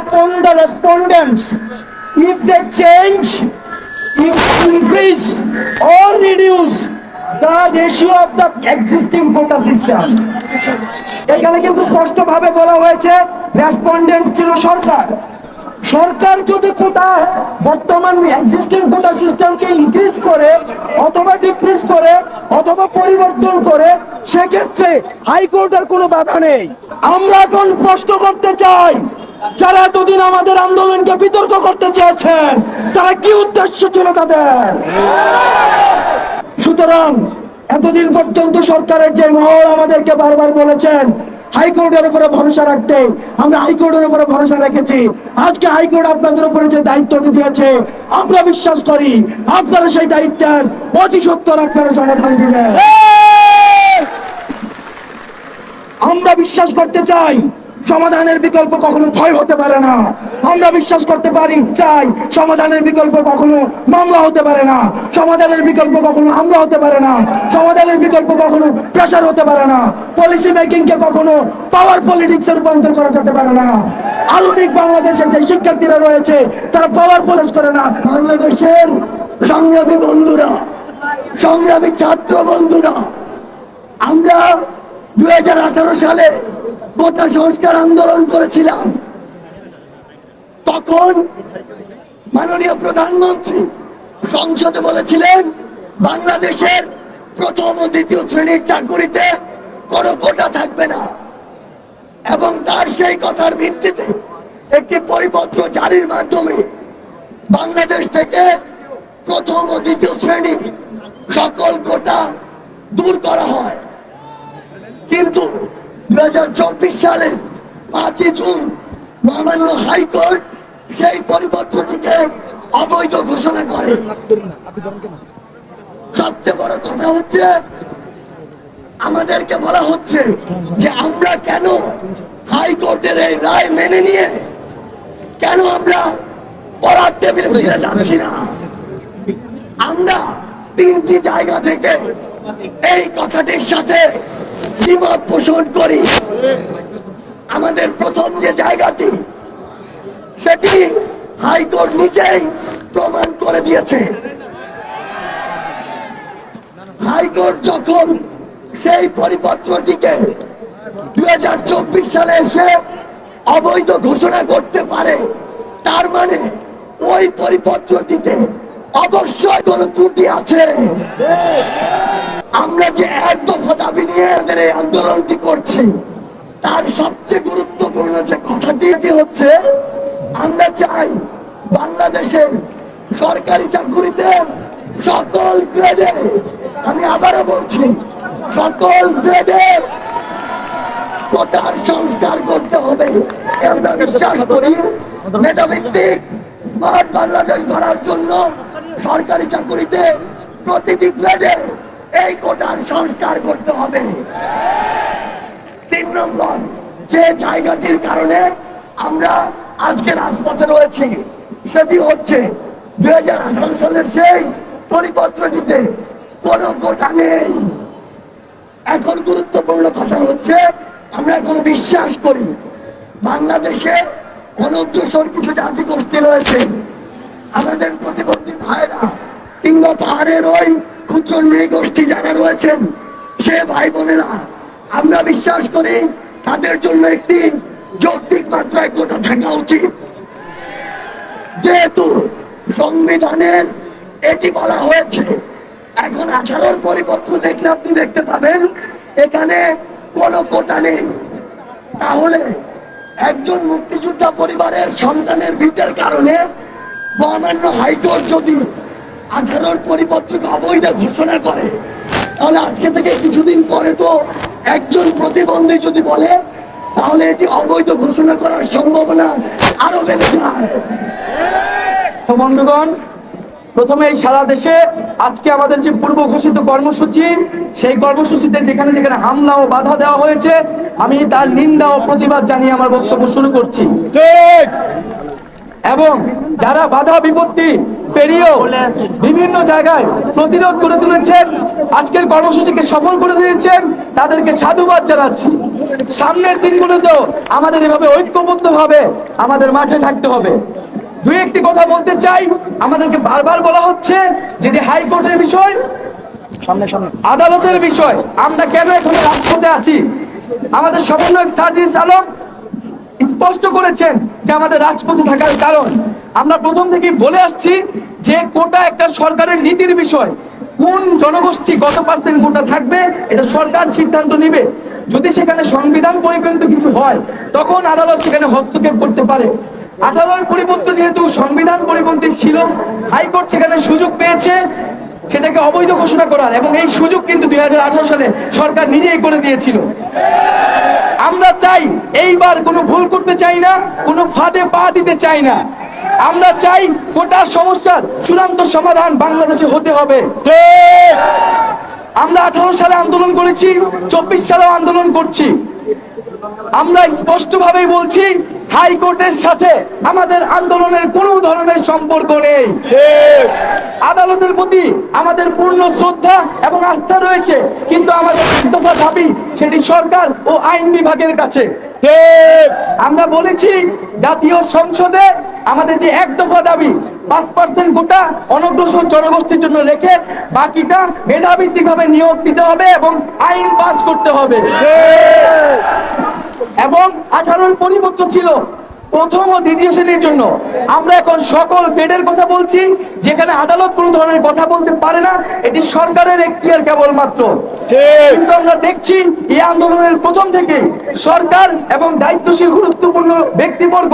upon the respondents. If they change, if increase or reduce the ratio of the existing quota system. এখানে কিন্তু স্পষ্টভাবে বলা হয়েছে respondent ছিল সরকার। সরকার যদি কোটা বর্তমান এক্সিস্টিং কোটা সিস্টেমকে ইনক্রিজ করে অথবা ডিক্রিজ করে অথবা পরিবর্তন করে সেক্ষেত্রে হাইকোর্টের কোনো বাধা নেই। আমরা এখন প্রশ্ন করতে চাই যারা এতদিন আমাদের আন্দোলনকে বিতর্ক করতে চেয়েছেন, তারা কি উদ্দেশ্য ছিল তাদের? সুতরাং এতদিন পর্যন্ত সরকারের যে মহল আমাদেরকে বারবার বলেছেন, হাইকোর্টের উপরে ভরসা রাখতে, আমরা হাইকোর্টের উপরে ভরসা রেখেছি। আজকে হাইকোর্ট আপনাদের উপরে যে দায়িত্বটি দিয়েছে, আমরা বিশ্বাস করি আপনারা সেই দায়িত্বের অতি সত্তর আপনারা সমাধান দিবেন। আমরা বিশ্বাস করতে চাই সমাধানের বিকল্প কখনো ভয় হতে পারে না। আমরা বিশ্বাস করতে পারি, চাই সমাধানের বিকল্প কখনো মামলা হতে পারে না। সমাধানের বিকল্প কখনো হামলা হতে পারে না। সমাধানের বিকল্প কখনো প্রেশার হতে পারে না। পলিসি মেকিং কে কখনো পাওয়ার পলিটিক্সে রূপান্তর করা যেতে পারে না। আধুনিক বাংলাদেশের যে শিক্ষার্থীরা রয়েছে, তারা পাওয়ার পলিস করে না। বাংলাদেশের সংগ্রামী বন্ধুরা, সংগ্রামী ছাত্র বন্ধুরা, আমরা দু হাজার আঠারো সালে গোটা সংস্কার আন্দোলন করেছিলাম। তখন মাননীয় প্রধানমন্ত্রী সংসদে বলেছিলেন, বাংলাদেশের প্রথম ও দ্বিতীয় শ্রেণির চাকুরিতে কোনো কোটা থাকবে না। এবং তার সেই কথার ভিত্তিতে একটি পরিপত্র জারির মাধ্যমে বাংলাদেশ থেকে প্রথম ও দ্বিতীয় শ্রেণির সকল কোটা দূর করা হয়। কিন্তু দুই সালে পাঁচই জুন মহামান্য হাইকোর্ট সেই অবৈধ ঘোষণা করে। সবচেয়ে বড় কথা হচ্ছে, আমাদেরকে বলা হচ্ছে যে আমরা কেন হাইকোর্টের এই রায় মেনে নিয়ে কেন আমরা পড়ার টেবিলে ফিরে যাচ্ছি না? আমরা তিনটি জায়গা থেকে এই কথাটির সাথে দ্বিমত পোষণ করি। আমাদের প্রথম যে জায়গাটি, সেটি হাইকোর্ট নিজেই প্রমাণ করে দিয়েছে। হাইকোর্ট যখন সেই পরিপত্রটিকে দু হাজার চব্বিশ সালে এসে অবৈধ ঘোষণা করতে পারে, তার মানে ওই পরিপত্রটিতে অবশ্যই কোনো ত্রুটি আছে। আমরা যে এক দফা দাবি নিয়ে এদের এই আন্দোলনটি করছি, তার সবচেয়ে গুরুত্বপূর্ণ যে কথাটি হচ্ছে, আমরা চাই বাংলাদেশের সরকারি চাকুরিতে সকল গ্রেডে, আমি আবারও বলছি, সকল গ্রেডে কোটার সংস্কার করতে হবে। আমরা বিশ্বাস করি মেধাভিত্তিক স্মার্ট বাংলাদেশ গড়ার জন্য সরকারি চাকুরিতে প্রতিটি গ্রেডে এই কোটার সংস্কার করতে হবে। তিন নম্বর, যে জায়গাটির কারণে আমরা আজকে রাজপথে রয়েছি, সেটি হচ্ছে দুই হাজার আঠারো সালের সেই পরিপত্রটিতে কোনো কোটা নেই। এখন গুরুত্বপূর্ণ কথা হচ্ছে, আমরা এখন বিশ্বাস করি বাংলাদেশে অনগ্রসর কিছু জাতি গোষ্ঠী রয়েছে। আমাদের প্রতিবন্ধী ভাইরা কিংবা পাহাড়ের ওই ক্ষুদ্র নৃগোষ্ঠী যারা রয়েছেন, সে ভাই বোনেরা, আমরা বিশ্বাস করি তাদের জন্য একটি যৌক্তিক মাত্রায় কোটা থাকা উচিত। যেহেতু সংবিধানের এটি বলা হয়েছে, এখন আঠারোর পরিপত্র দেখলে আপনি দেখতে পাবেন, এখানে কোনো কোটা নেই। তাহলে একজন মুক্তিযোদ্ধা পরিবারের সন্তানের ভিতের কারণে মহামান্য হাইকোর্ট যদি আঠারোর পরিপত্রকে অবৈধ ঘোষণা করে। তাহলে আজকে থেকে কিছুদিন পরে তো একজন প্রতিবন্ধী যদি বলে তাহলে এটি অবৈধ ঘোষণা করার সম্ভাবনা আরও বেড়ে যায়। তো বন্ধুগণ প্রথমে এই সারা দেশে আজকে আমাদের যে পূর্ব ঘোষিত কর্মসূচি সেই কর্মসূচিতে যেখানে যেখানে হামলা ও বাধা দেওয়া হয়েছে আমি তার নিন্দা ও প্রতিবাদ জানিয়ে আমার বক্তব্য শুরু করছি। এবং যারা বাধা বিপত্তি পেরিয়েও বিভিন্ন জায়গায় প্রতিরোধ করে তুলেছেন, আজকের কর্মসূচিকে সফল করে দিয়েছেন, তাদেরকে সাধুবাদ জানাচ্ছি। সামনের দিনগুলোতেও আমাদের এভাবে ঐক্যবদ্ধভাবে আমাদের মাঠে থাকতে হবে। দুই একটি কথা বলতে চাই, আমাদেরকে বারবার বলা হচ্ছে যে যে হাইকোর্টের বিষয়, সামনে সামনে। আদালতের বিষয়, আমরা কেন এখানে রাজপথে আছি? আমাদের সমন্বয়ক সার্জিস আলম স্পষ্ট করেছেন যে আমাদের রাজপথে থাকার কারণ। আমরা প্রথম থেকেই বলে আসছি যে কোটা একটা সরকারের নীতির বিষয়। কোন জনগোষ্ঠী কত পার্সেন্ট কোটা থাকবে, এটা সরকার সিদ্ধান্ত নেবে। যদি সেখানে সংবিধান পরিপন্থী কিছু হয়, তখন আদালত সেখানে হস্তক্ষেপ করতে পারে। আদালত পরিবর্তে যেহেতু সংবিধান পরিপন্থী ছিল, হাইকোর্ট সেখানে সুযোগ পেয়েছে, সেটাকে অবৈধ ঘোষণা করার। এবং এই সুযোগ কিন্তু দুই হাজার আঠারো সালে সরকার নিজেই করে দিয়েছিল। আমরা চাই, এইবার কোনো ভুল করতে চাই না, কোনো ফাঁদে পা দিতে চাই না। আমরা চাই গোটা সমস্যার চূড়ান্ত সমাধান বাংলাদেশে হতে হবে। আমরা আঠারো সালে আন্দোলন করেছি চব্বিশ সালেও আন্দোলন করছি। আমরা স্পষ্টভাবেই বলছি হাইকোর্টের সাথে আমাদের আন্দোলনের কোনো ধরনের সম্পর্ক নেই। আদালতের প্রতি আমাদের পূর্ণ শ্রদ্ধা এবং আস্থা রয়েছে কিন্তু আমাদের দফা দাবি সেটি সরকার ও আইন বিভাগের কাছে। আমরা বলেছি জাতীয় সংসদে আমাদের যে এক দফা দাবি পাঁচ পার্সেন্ট গোটা অনগ্রসর জনগোষ্ঠীর জন্য রেখে বাকিটা মেধাভিত্তিক ভাবে নিয়োগ দিতে হবে এবং আইন পাস করতে হবে। এবং আঠারোর পরিবর্তন ছিল প্রথম ও দ্বিতীয় শ্রেণির জন্য। আমরা এখন সকল গ্রেডের কথা বলছি যেখানে আদালত কোনো ধরনের কথা বলতে পারে না এটি সরকারের এখতিয়ার কেবলমাত্র। কিন্তু আমরা দেখছি এই আন্দোলনের প্রথম থেকে সরকার এবং দায়িত্বশীল গুরুত্বপূর্ণ ব্যক্তিবর্গ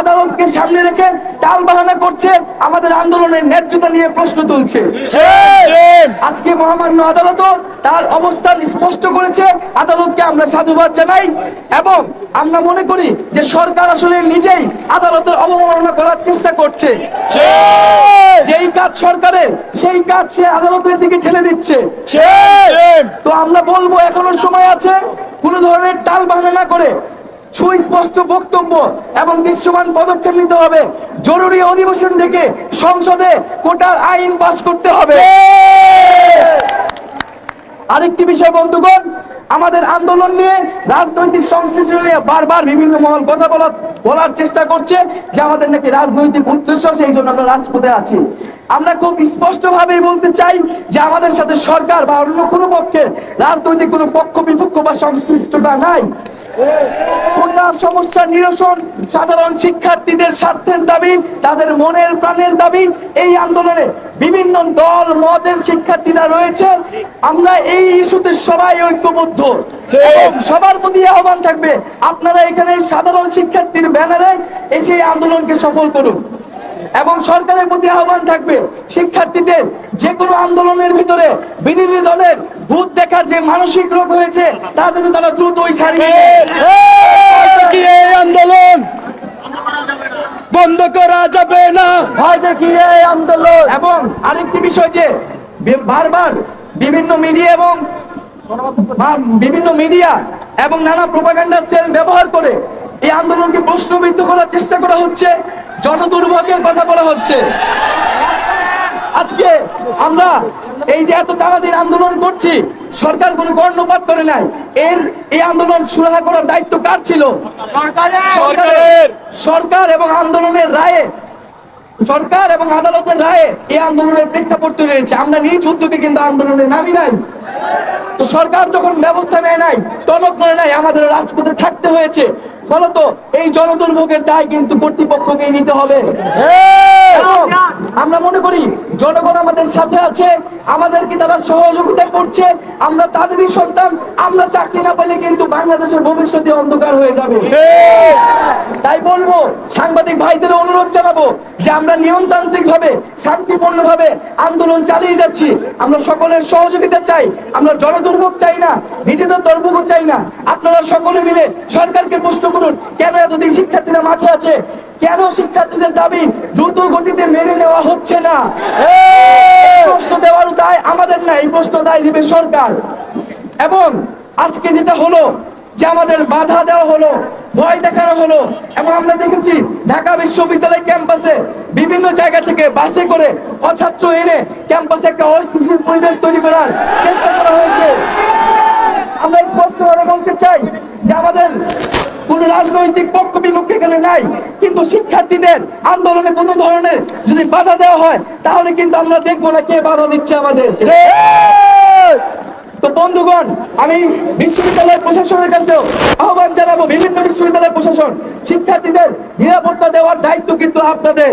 আদালতকে সামনে রেখে টাল বাহানা করছে আমাদের আন্দোলনের ন্যায্যতা নিয়ে প্রশ্ন তুলছে। আজকে মহামান্য আদালতও তার অবস্থান স্পষ্ট করেছে। আদালতকে আমরা সাধুবাদ জানাই এবং আমরা মনে করি যে সরকার আসলে নিজেই আদালতের অবমাননা করার চেষ্টা করছে। যেই কাজ সরকারের সেই কাজ সে আদালতের দিকে ঠেলে দিচ্ছে। তো আমরা বলব এখনও সময় আছে কোন ধরনের টাল না করে সুস্পষ্ট বক্তব্য এবং দৃশ্যমান পদক্ষেপ নিতে হবে। জরুরি অধিবেশন থেকে সংসদে কোটার আইন পাস করতে হবে। আরেকটি বিষয়, বন্ধুগণ, আমাদের আন্দোলন নিয়ে রাজনৈতিক সংশ্লিষ্ট নিয়ে বারবার বিভিন্ন মহল কথা বলার বলার চেষ্টা করছে যে আমাদের নাকি রাজনৈতিক উদ্দেশ্য, সেই জন্য আমরা রাজপথে আছি। আমরা খুব স্পষ্ট ভাবেই বলতে চাই যে আমাদের সাথে সরকার বা অন্য কোনো পক্ষের রাজনৈতিক কোনো পক্ষ, বিপক্ষ বা সংশ্লিষ্টতা নাই। কোটা সমস্যার নিরসন সাধারণ শিক্ষার্থীদের স্বার্থের দাবি তাদের মনের প্রাণের দাবি এই আন্দোলনে বিভিন্ন দল মতের শিক্ষার্থীরা রয়েছে। আমরা এই ইস্যুতে সবাই ঐক্যবদ্ধ। এবং সবার প্রতি আহ্বান থাকবে আপনারা এখানে সাধারণ শিক্ষার্থীর ব্যানারে এসে এই আন্দোলনকে সফল করুন। এবং সরকারের প্রতি আহ্বান থাকবে শিক্ষার্থীদের যে কোনো আন্দোলনের ভিতরে বিরোধী দলের ভূত দেখার যে মানসিক রোগ হয়েছে তা যদি তারা দ্রুত ওই এই আন্দোলন? বন্ধ করা যাবে না। ভয় দেখিয়ে এই আন্দোলন। এবং আরেকটি বিষয় যে বারবার বিভিন্ন মিডিয়া এবং বিভিন্ন মিডিয়া এবং নানা প্রোপাগান্ডার সেল ব্যবহার করে এই আন্দোলনকে প্রশ্নবিদ্ধ করার চেষ্টা করা হচ্ছে জনদুর্ভোগের কথা বলা হচ্ছে। আজকে আমরা এই যে এত টানাদিন আন্দোলন করছি সরকার কোনো কর্ণপাত করে নাই। এর এই আন্দোলন সুরাহা করার দায়িত্ব কার ছিল? সরকারের। সরকার এবং আন্দোলনের রায়ে সরকার এবং আদালতের রায়ে এই আন্দোলনের প্রেক্ষাপট তৈরি হয়েছে আমরা নিজ উদ্যোগে কিন্তু আন্দোলনে নামি নাই। তো সরকার যখন ব্যবস্থা নেয় নাই টনক করে নাই আমাদের রাজপথে থাকতে হয়েছে। ফলত এই জনদুর্ভোগের দায় কিন্তু কর্তৃপক্ষকে নিতে হবে। আমরা মনে করি জনগণ আমাদের সাথে আছে আমাদেরকে তারা সহযোগিতা করছে আমরা তাদেরই সন্তান আমরা চাকরি না পেলে কিন্তু বাংলাদেশের ভবিষ্যতে অন্ধকার হয়ে যাবে। তাই বলব সাংবাদিক ভাইদের অনুরোধ জানাব যে আমরা নিয়মতান্ত্রিক ভাবে শান্তিপূর্ণ ভাবে আন্দোলন চালিয়ে যাচ্ছি। আমরা সকলের সহযোগিতা চাই আমরা জনদুর্ভোগ চাই না নিজেদের দুর্ভোগ চাই না। আপনারা সকলে মিলে সরকারকে প্রশ্ন করুন। কেন এতদিন শিক্ষার্থীরা মাঠে আছে? কেন শিক্ষার্থীদের দাবি দ্রুত গতিতে মেনে নেওয়া হচ্ছে না? প্রশ্ন দেওয়ার দায় আমাদের না, এই প্রশ্ন দায় দিবে সরকার। এবং আজকে যেটা হলো, যে আমাদের বাধা দেওয়া হলো, ভয় দেখানো হলো, এবং আমরা দেখেছি ঢাকা বিশ্ববিদ্যালয় ক্যাম্পাসে বিভিন্ন জায়গা থেকে বাসে করে অছাত্র এনে ক্যাম্পাসে একটা অস্থিতিশীল পরিবেশ তৈরি করার চেষ্টা করা হয়েছে। আমরা স্পষ্টভাবে বলতে চাই যে আমাদের কোন রাজনৈতিক পক্ষ বিপক্ষ এখানে নাই। কিন্তু শিক্ষার্থীদের আন্দোলনে কোনো ধরনের যদি বাধা দেওয়া হয়, তাহলে কিন্তু আমরা দেখব না কে বাধা দিচ্ছে আমাদের। তো বন্ধুগণ, আমি বিশ্ববিদ্যালয়ের প্রশাসনের কাছেও আহ্বান জানাব, বিভিন্ন বিশ্ববিদ্যালয়ের প্রশাসন, শিক্ষার্থীদের নিরাপত্তা দেওয়ার দায়িত্ব কিন্তু আপনাদের।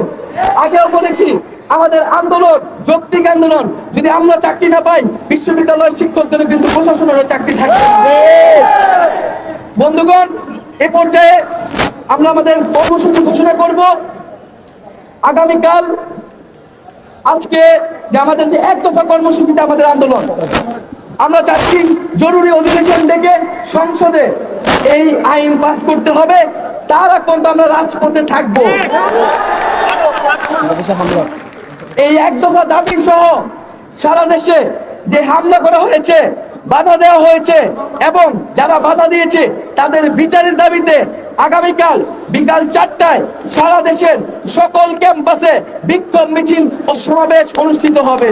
আগেও বলেছি আমাদের আন্দোলন যৌক্তিক আন্দোলন। যদি আমরা চাকরি না পাই বিশ্ববিদ্যালয়ের শিক্ষকদের কিন্তু প্রশাসনের চাকরি থাকবে বন্ধুগণ এ পর্যায়ে আমরা আমাদের কর্মসূচি ঘোষণা করব। আগামীকাল আজকে যে আমাদের যে এক দফা কর্মসূচিতে আমাদের আন্দোলন আমরা চাচ্ছি জরুরি অধিবেশন ডেকে সংসদে এই আইন পাস করতে হবে। তার পর্যন্ত আমরা রাজপথে থাকব। এই এক দফা দাবি সহ সারা দেশে যে হামলা করা হয়েছে বাধা দেওয়া হয়েছে এবং যারা বাধা দিয়েছে তাদের বিচারের দাবিতে আগামীকাল বিকাল চারটায় সারা দেশের সকল ক্যাম্পাসে বিক্ষোভ মিছিল ও সমাবেশ অনুষ্ঠিত হবে।